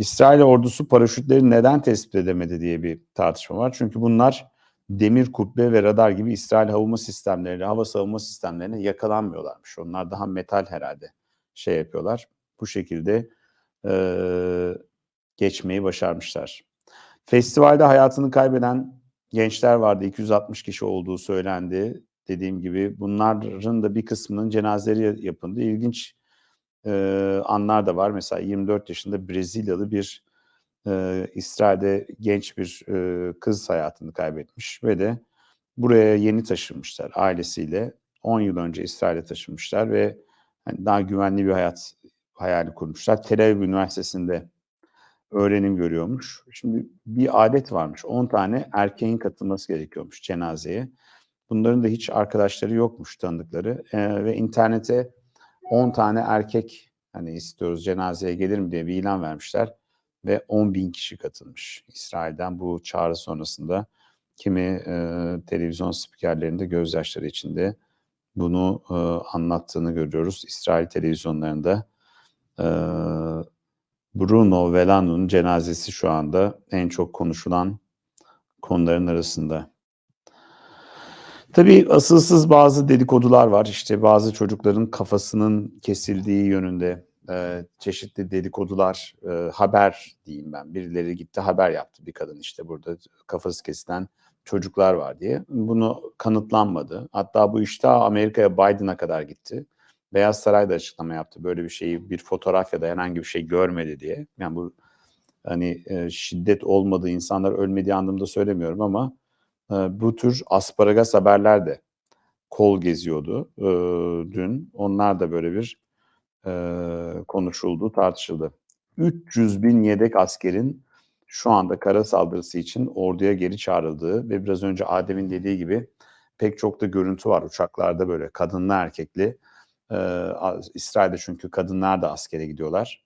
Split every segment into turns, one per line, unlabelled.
İsrail ordusu paraşütleri neden tespit edemedi diye bir tartışma var. Çünkü bunlar demir kubbe ve radar gibi İsrail havunma sistemlerine, hava savunma sistemlerine yakalanmıyorlarmış. Onlar daha metal herhalde şey yapıyorlar. Bu şekilde e, geçmeyi başarmışlar. Festivalde hayatını kaybeden gençler vardı. 260 kişi olduğu söylendi. Dediğim gibi bunların da bir kısmının cenazeleri yapıldı. İlginç e, anlar da var. Mesela 24 yaşında Brezilyalı bir e, İsrail'de genç bir e, kız hayatını kaybetmiş ve de buraya yeni taşınmışlar ailesiyle. 10 yıl önce İsrail'e taşınmışlar ve hani daha güvenli bir hayat hayali kurmuşlar. Tel Aviv Üniversitesi'nde öğrenim görüyormuş. Şimdi bir adet varmış. 10 tane erkeğin katılması gerekiyormuş cenazeye. Bunların da hiç arkadaşları yokmuş tanıdıkları ee, ve internete 10 tane erkek hani istiyoruz cenazeye gelir mi diye bir ilan vermişler ve 10 bin kişi katılmış. İsrail'den bu çağrı sonrasında kimi e, televizyon spikerlerinde gözyaşları içinde bunu e, anlattığını görüyoruz. İsrail televizyonlarında e, Bruno Velanu'nun cenazesi şu anda en çok konuşulan konuların arasında. Tabii asılsız bazı dedikodular var. İşte bazı çocukların kafasının kesildiği yönünde e, çeşitli dedikodular, e, haber diyeyim ben. Birileri gitti haber yaptı bir kadın işte burada kafası kesilen çocuklar var diye. Bunu kanıtlanmadı. Hatta bu işte Amerika'ya Biden'a kadar gitti. Beyaz Saray da açıklama yaptı. Böyle bir şeyi bir fotoğraf ya da herhangi bir şey görmedi diye. Yani bu hani e, şiddet olmadığı, insanlar ölmediği anlamda söylemiyorum ama bu tür asparagas haberler de kol geziyordu dün. Onlar da böyle bir konuşuldu, tartışıldı. 300 bin yedek askerin şu anda kara saldırısı için orduya geri çağrıldığı ve biraz önce Adem'in dediği gibi pek çok da görüntü var uçaklarda böyle kadınlı erkekli ee, İsrail'de çünkü kadınlar da askere gidiyorlar.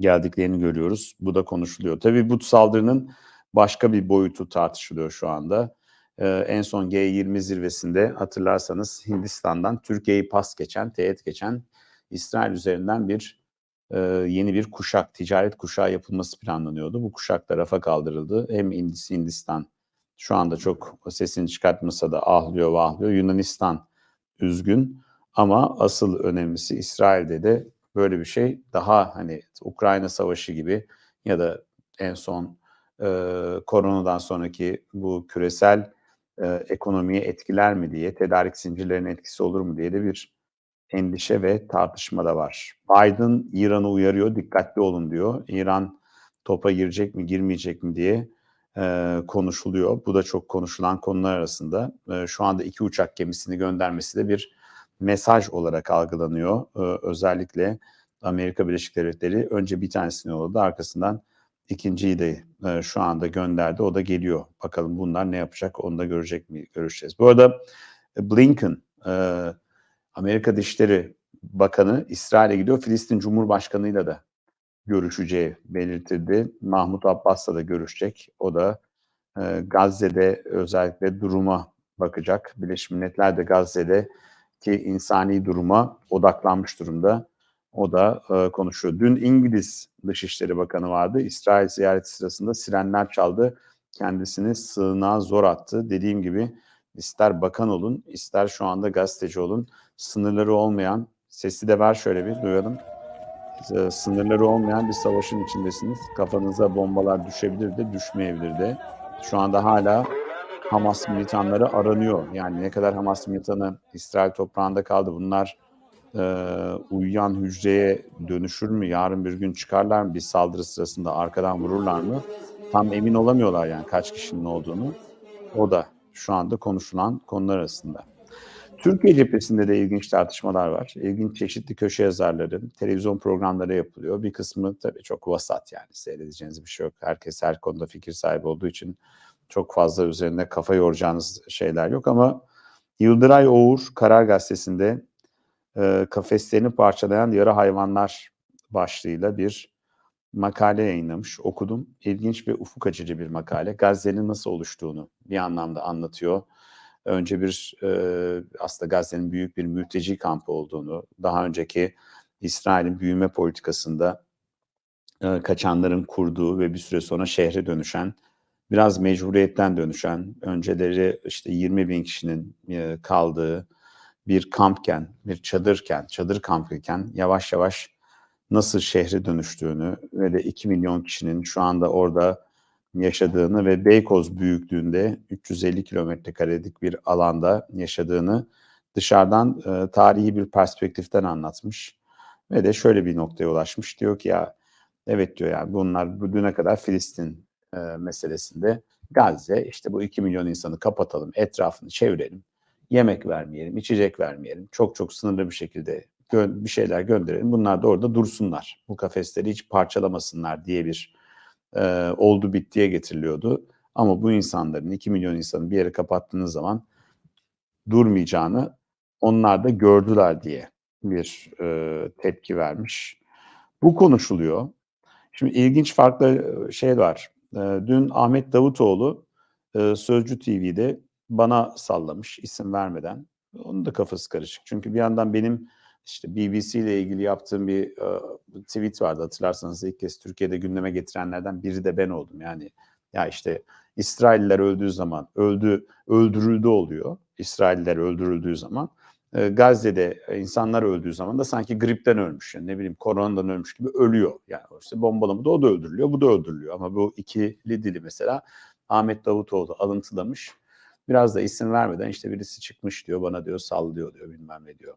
Geldiklerini görüyoruz. Bu da konuşuluyor. Tabii bu saldırının başka bir boyutu tartışılıyor şu anda. Ee, en son G20 zirvesinde hatırlarsanız Hindistan'dan Türkiye'yi pas geçen, teğet geçen İsrail üzerinden bir e, yeni bir kuşak, ticaret kuşağı yapılması planlanıyordu. Bu kuşak da rafa kaldırıldı. Hem Hindistan şu anda çok sesini çıkartmasa da ahlıyor ve ahlıyor. Yunanistan üzgün. Ama asıl önemlisi İsrail'de de böyle bir şey daha hani Ukrayna Savaşı gibi ya da en son e, koronadan sonraki bu küresel e, ekonomiye etkiler mi diye, tedarik zincirlerinin etkisi olur mu diye de bir endişe ve tartışma da var. Biden İran'ı uyarıyor, dikkatli olun diyor. İran topa girecek mi, girmeyecek mi diye e, konuşuluyor. Bu da çok konuşulan konular arasında. E, şu anda iki uçak gemisini göndermesi de bir mesaj olarak algılanıyor. Ee, özellikle Amerika Birleşik Devletleri önce bir tanesini yolladı arkasından ikinciyi de e, şu anda gönderdi. O da geliyor. Bakalım bunlar ne yapacak onu da görecek mi görüşeceğiz. Bu arada e, Blinken e, Amerika Dışişleri Bakanı İsrail'e gidiyor. Filistin Cumhurbaşkanı'yla da görüşeceği belirtildi. Mahmut Abbas'la da görüşecek. O da e, Gazze'de özellikle duruma bakacak. Birleşmiş Milletler de Gazze'de ki insani duruma odaklanmış durumda. O da e, konuşuyor. Dün İngiliz Dışişleri Bakanı vardı. İsrail ziyareti sırasında sirenler çaldı. Kendisini sığınağa zor attı. Dediğim gibi ister bakan olun, ister şu anda gazeteci olun. Sınırları olmayan, sesi de ver şöyle bir duyalım. Sınırları olmayan bir savaşın içindesiniz. Kafanıza bombalar düşebilir de düşmeyebilir de. Şu anda hala Hamas militanları aranıyor. Yani ne kadar Hamas militanı İsrail toprağında kaldı. Bunlar e, uyuyan hücreye dönüşür mü? Yarın bir gün çıkarlar mı? Bir saldırı sırasında arkadan vururlar mı? Tam emin olamıyorlar yani kaç kişinin olduğunu. O da şu anda konuşulan konular arasında. Türkiye cephesinde de ilginç tartışmalar var. İlginç çeşitli köşe yazarları, televizyon programları yapılıyor. Bir kısmı tabii çok vasat yani seyredeceğiniz bir şey yok. Herkes her konuda fikir sahibi olduğu için çok fazla üzerine kafa yoracağınız şeyler yok ama Yıldıray Oğur Karar Gazetesi'nde e, kafeslerini parçalayan yarı hayvanlar başlığıyla bir makale yayınlamış. Okudum. İlginç ve ufuk açıcı bir makale. Gazze'nin nasıl oluştuğunu bir anlamda anlatıyor. Önce bir e, aslında Gazze'nin büyük bir mülteci kampı olduğunu, daha önceki İsrail'in büyüme politikasında e, kaçanların kurduğu ve bir süre sonra şehre dönüşen, biraz mecburiyetten dönüşen, önceleri işte 20 bin kişinin kaldığı bir kampken, bir çadırken, çadır kampıyken yavaş yavaş nasıl şehre dönüştüğünü ve de 2 milyon kişinin şu anda orada yaşadığını ve Beykoz büyüklüğünde 350 kilometre karelik bir alanda yaşadığını dışarıdan e, tarihi bir perspektiften anlatmış. Ve de şöyle bir noktaya ulaşmış. Diyor ki ya evet diyor yani bunlar bu düne kadar Filistin e, meselesinde Gazze işte bu 2 milyon insanı kapatalım, etrafını çevirelim, yemek vermeyelim, içecek vermeyelim, çok çok sınırlı bir şekilde bir şeyler gönderelim. Bunlar da orada dursunlar. Bu kafesleri hiç parçalamasınlar diye bir e, oldu bittiye getiriliyordu. Ama bu insanların 2 milyon insanı bir yere kapattığınız zaman durmayacağını onlar da gördüler diye bir e, tepki vermiş. Bu konuşuluyor. Şimdi ilginç farklı şey var. E, dün Ahmet Davutoğlu e, Sözcü TV'de bana sallamış isim vermeden. Onun da kafası karışık. Çünkü bir yandan benim işte BBC ile ilgili yaptığım bir e, tweet vardı hatırlarsanız ilk kez Türkiye'de gündeme getirenlerden biri de ben oldum. Yani ya işte İsrailler öldüğü zaman öldü öldürüldü oluyor. İsrailler öldürüldüğü zaman e, Gazze'de insanlar öldüğü zaman da sanki gripten ölmüş yani ne bileyim koronadan ölmüş gibi ölüyor. Yani işte bombalamada o da öldürülüyor, bu da öldürülüyor. Ama bu ikili dili mesela Ahmet Davutoğlu alıntılamış. Biraz da isim vermeden işte birisi çıkmış diyor bana diyor sallıyor diyor bilmem ne diyor.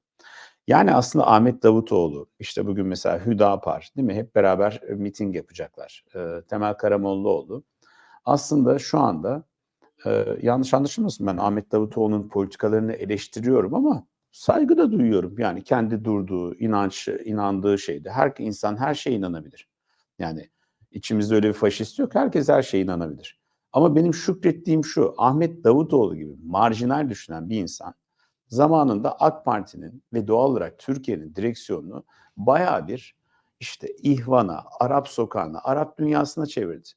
Yani aslında Ahmet Davutoğlu, işte bugün mesela Hüdapar değil mi? Hep beraber e, miting yapacaklar. E, Temel Karamollaoğlu. Aslında şu anda e, yanlış anlaşılmasın ben Ahmet Davutoğlu'nun politikalarını eleştiriyorum ama saygı da duyuyorum. Yani kendi durduğu, inanç, inandığı şeyde. Her insan her şeye inanabilir. Yani içimizde öyle bir faşist yok. Herkes her şeye inanabilir. Ama benim şükrettiğim şu, Ahmet Davutoğlu gibi marjinal düşünen bir insan zamanında AK Parti'nin ve doğal olarak Türkiye'nin direksiyonunu baya bir işte ihvana, Arap sokağına, Arap dünyasına çevirdi.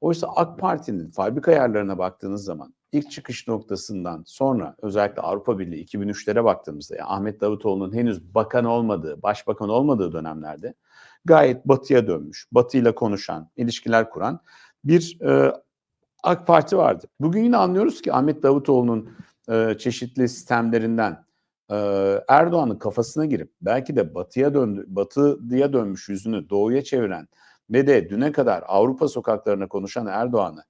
Oysa AK Parti'nin fabrika ayarlarına baktığınız zaman ilk çıkış noktasından sonra özellikle Avrupa Birliği 2003'lere baktığımızda yani Ahmet Davutoğlu'nun henüz bakan olmadığı, başbakan olmadığı dönemlerde gayet batıya dönmüş, batıyla konuşan, ilişkiler kuran bir e, AK Parti vardı. Bugün yine anlıyoruz ki Ahmet Davutoğlu'nun e, çeşitli sistemlerinden e, Erdoğan'ın kafasına girip belki de batıya döndü, batıya dönmüş yüzünü doğuya çeviren ve de düne kadar Avrupa sokaklarına konuşan Erdoğan'ı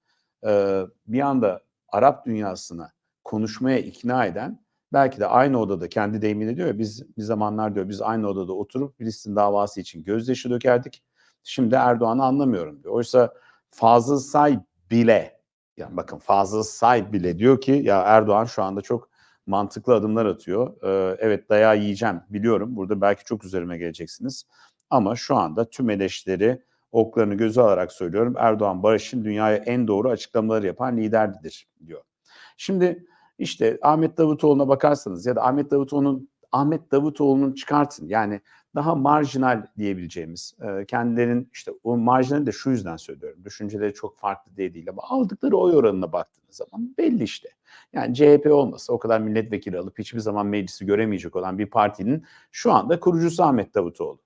e, bir anda Arap dünyasına konuşmaya ikna eden belki de aynı odada kendi deyimiyle diyor ya biz bir zamanlar diyor biz aynı odada oturup Filistin davası için gözyaşı dökerdik. Şimdi Erdoğan'ı anlamıyorum diyor. Oysa Fazıl Say bile yani bakın Fazıl Say bile diyor ki ya Erdoğan şu anda çok mantıklı adımlar atıyor. Ee, evet dayağı yiyeceğim biliyorum. Burada belki çok üzerime geleceksiniz. Ama şu anda tüm eleştiri oklarını göze alarak söylüyorum. Erdoğan barışın dünyaya en doğru açıklamaları yapan liderdir diyor. Şimdi işte Ahmet Davutoğlu'na bakarsanız ya da Ahmet Davutoğlu'nun Ahmet Davutoğlu'nun çıkartın. Yani daha marjinal diyebileceğimiz, e, kendilerinin işte o marjinali de şu yüzden söylüyorum. Düşünceleri çok farklı diye değil ama aldıkları oy oranına baktığınız zaman belli işte. Yani CHP olmasa o kadar milletvekili alıp hiçbir zaman meclisi göremeyecek olan bir partinin şu anda kurucusu Ahmet Davutoğlu.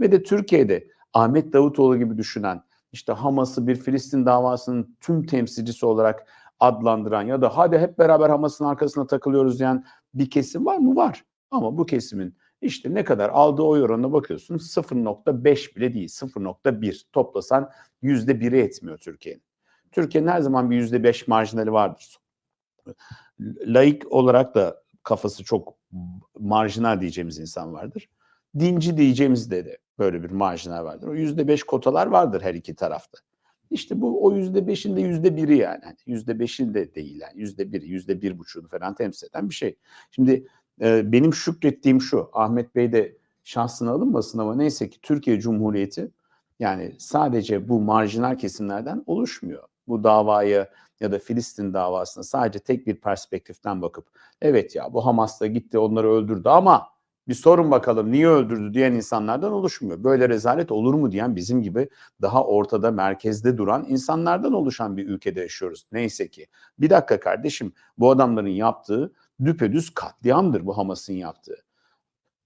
Ve de Türkiye'de Ahmet Davutoğlu gibi düşünen, işte Hamas'ı bir Filistin davasının tüm temsilcisi olarak adlandıran ya da hadi hep beraber Hamas'ın arkasına takılıyoruz diyen bir kesim var mı? Var. Ama bu kesimin işte ne kadar aldığı oy oranına bakıyorsun 0.5 bile değil 0.1 toplasan %1'i etmiyor Türkiye'nin. Türkiye'nin her zaman bir %5 marjinali vardır. Laik olarak da kafası çok marjinal diyeceğimiz insan vardır. Dinci diyeceğimiz de, de böyle bir marjinal vardır. O %5 kotalar vardır her iki tarafta. İşte bu o yüzde beşin de yüzde biri yani. Hani yüzde beşin de değil yani. Yüzde biri, yüzde bir buçuğunu falan temsil eden bir şey. Şimdi e, benim şükrettiğim şu. Ahmet Bey de şahsına alınmasın ama neyse ki Türkiye Cumhuriyeti yani sadece bu marjinal kesimlerden oluşmuyor. Bu davayı ya da Filistin davasına sadece tek bir perspektiften bakıp evet ya bu Hamas da gitti onları öldürdü ama bir sorun bakalım niye öldürdü diyen insanlardan oluşmuyor. Böyle rezalet olur mu diyen bizim gibi daha ortada merkezde duran insanlardan oluşan bir ülkede yaşıyoruz. Neyse ki. Bir dakika kardeşim bu adamların yaptığı düpedüz katliamdır bu Hamas'ın yaptığı.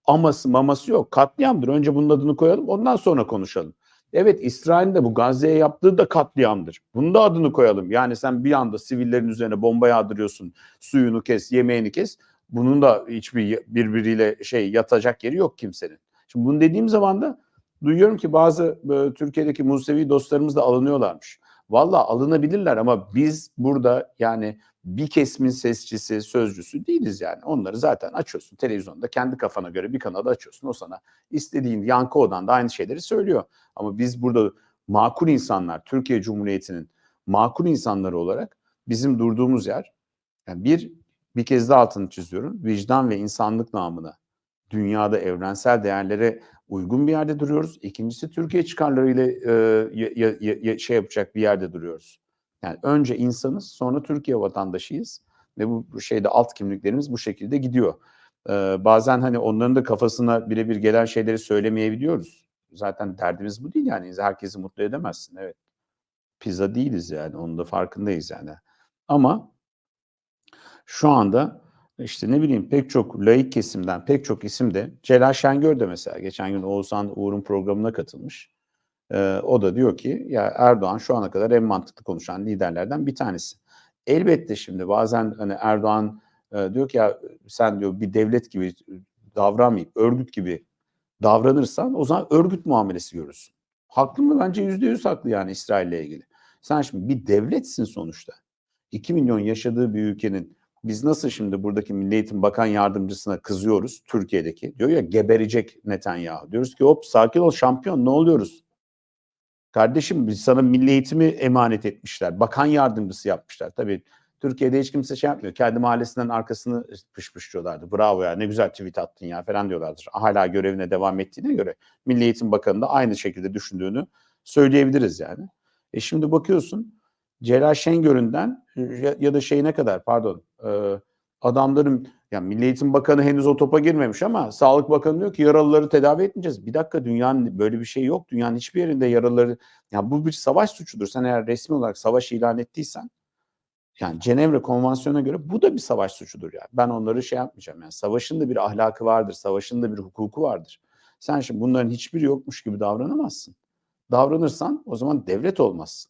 Aması maması yok katliamdır. Önce bunun adını koyalım ondan sonra konuşalım. Evet İsrail'in de bu Gazze'ye yaptığı da katliamdır. Bunu da adını koyalım. Yani sen bir anda sivillerin üzerine bomba yağdırıyorsun. Suyunu kes, yemeğini kes. Bunun da hiçbir birbiriyle şey yatacak yeri yok kimsenin. Şimdi bunu dediğim zaman da duyuyorum ki bazı e, Türkiye'deki Musevi dostlarımız da alınıyorlarmış. Valla alınabilirler ama biz burada yani bir kesimin sesçisi, sözcüsü değiliz yani. Onları zaten açıyorsun televizyonda kendi kafana göre bir kanalı açıyorsun. O sana istediğin yankı odan da aynı şeyleri söylüyor. Ama biz burada makul insanlar, Türkiye Cumhuriyeti'nin makul insanları olarak bizim durduğumuz yer yani bir bir kez daha altını çiziyorum. Vicdan ve insanlık namına dünyada evrensel değerlere uygun bir yerde duruyoruz. İkincisi Türkiye çıkarlarıyla e, ya, ya, ya, şey yapacak bir yerde duruyoruz. Yani önce insanız, sonra Türkiye vatandaşıyız ve bu, şeyde alt kimliklerimiz bu şekilde gidiyor. Ee, bazen hani onların da kafasına birebir gelen şeyleri söylemeyebiliyoruz. Zaten derdimiz bu değil yani. Herkesi mutlu edemezsin. Evet. Pizza değiliz yani. Onun da farkındayız yani. Ama şu anda işte ne bileyim pek çok laik kesimden pek çok isim de Celal Şengör de mesela geçen gün Oğuzhan Uğur'un programına katılmış. Ee, o da diyor ki ya Erdoğan şu ana kadar en mantıklı konuşan liderlerden bir tanesi. Elbette şimdi bazen hani Erdoğan e, diyor ki ya sen diyor bir devlet gibi davranmayıp örgüt gibi davranırsan o zaman örgüt muamelesi görürsün. Haklı mı? Bence yüzde yüz haklı yani İsrail'le ilgili. Sen şimdi bir devletsin sonuçta. 2 milyon yaşadığı bir ülkenin biz nasıl şimdi buradaki Milli Eğitim Bakan Yardımcısına kızıyoruz Türkiye'deki? Diyor ya geberecek Netanyahu. Diyoruz ki hop sakin ol şampiyon ne oluyoruz? Kardeşim biz sana milli eğitimi emanet etmişler. Bakan yardımcısı yapmışlar. Tabii Türkiye'de hiç kimse şey yapmıyor. Kendi mahallesinden arkasını pışpışlıyorlardı. Bravo ya ne güzel tweet attın ya falan diyorlardır. Hala görevine devam ettiğine göre Milli Eğitim Bakanı da aynı şekilde düşündüğünü söyleyebiliriz yani. E şimdi bakıyorsun Celal Şengör'ünden ya, da şeyine kadar pardon e, adamların yani Milli Eğitim Bakanı henüz o topa girmemiş ama Sağlık Bakanı diyor ki yaralıları tedavi etmeyeceğiz. Bir dakika dünyanın böyle bir şey yok. Dünyanın hiçbir yerinde yaralıları yani bu bir savaş suçudur. Sen eğer resmi olarak savaş ilan ettiysen yani Cenevre Konvansiyonu'na göre bu da bir savaş suçudur yani. Ben onları şey yapmayacağım yani. Savaşın da bir ahlakı vardır. Savaşın da bir hukuku vardır. Sen şimdi bunların hiçbiri yokmuş gibi davranamazsın. Davranırsan o zaman devlet olmazsın.